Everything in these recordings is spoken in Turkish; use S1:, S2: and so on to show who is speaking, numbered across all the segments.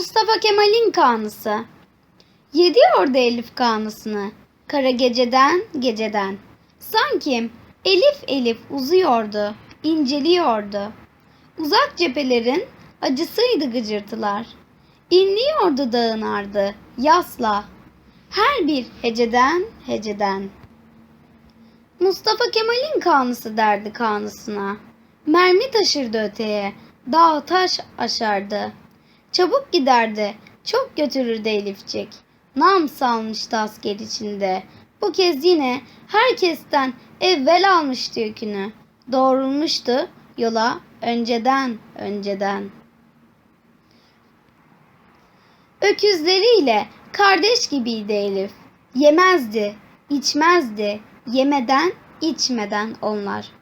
S1: Mustafa Kemal'in kanısı. Yediyordu Elif kanısını. Kara geceden geceden. Sanki elif elif uzuyordu, inceliyordu. Uzak cephelerin acısıydı gıcırtılar. İnliyordu dağın ardı, yasla. Her bir heceden heceden. Mustafa Kemal'in kanısı derdi kanısına. Mermi taşırdı öteye, dağ taş aşardı. Çabuk giderdi, çok götürürdü Elifçik. Nam salmıştı asker içinde. Bu kez yine herkesten evvel almıştı yükünü. Doğrulmuştu yola önceden önceden. Öküzleriyle kardeş gibiydi Elif. Yemezdi, içmezdi, yemeden, içmeden onlar.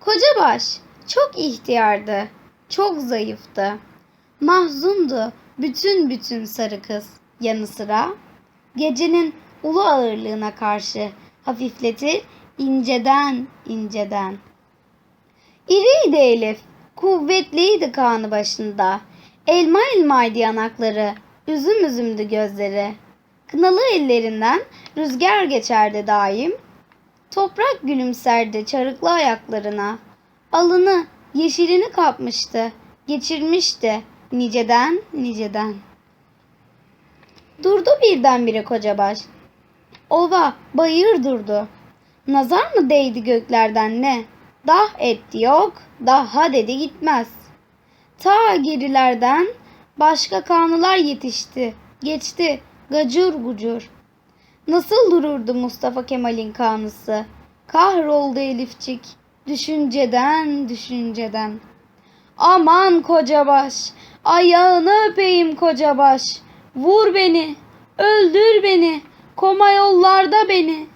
S1: Kocabaş çok ihtiyardı, çok zayıftı. Mahzundu bütün bütün sarı kız yanı sıra. Gecenin ulu ağırlığına karşı hafifletir inceden inceden. İriydi Elif, kuvvetliydi kanı başında. Elma elmaydı yanakları, üzüm üzümdü gözleri. Kınalı ellerinden rüzgar geçerdi daim. Toprak gülümserdi çarıklı ayaklarına. Alını, yeşilini kapmıştı, geçirmişti niceden niceden. Durdu birdenbire kocabaş. Ova, bayır durdu. Nazar mı değdi göklerden ne? Dah etti yok, daha dedi gitmez. Ta gerilerden başka kanılar yetişti, geçti, gacur gucur. Nasıl dururdu Mustafa Kemal'in kanısı? Kahroldu Elifçik, düşünceden, düşünceden. Aman kocabaş, ayağını öpeyim kocabaş. Vur beni, öldür beni, koma yollarda beni.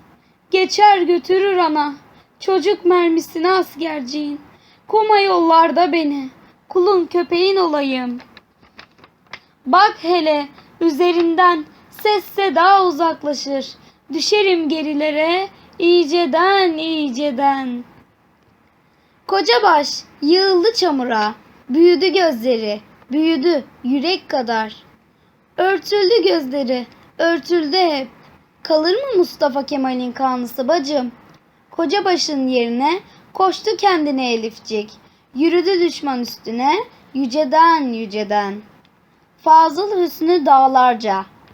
S1: Geçer götürür ana, çocuk mermisine askerciğin. Koma yollarda beni, kulun köpeğin olayım. Bak hele üzerimden ses seda uzaklaşır. Düşerim gerilere iyiceden iyiceden. Kocabaş yığıldı çamura. Büyüdü gözleri, büyüdü yürek kadar. Örtüldü gözleri, örtüldü hep. Kalır mı Mustafa Kemal'in kanısı bacım? Kocabaş'ın yerine koştu kendine Elifcik. Yürüdü düşman üstüne, yüceden yüceden. Fazıl Hüsnü dağlarca,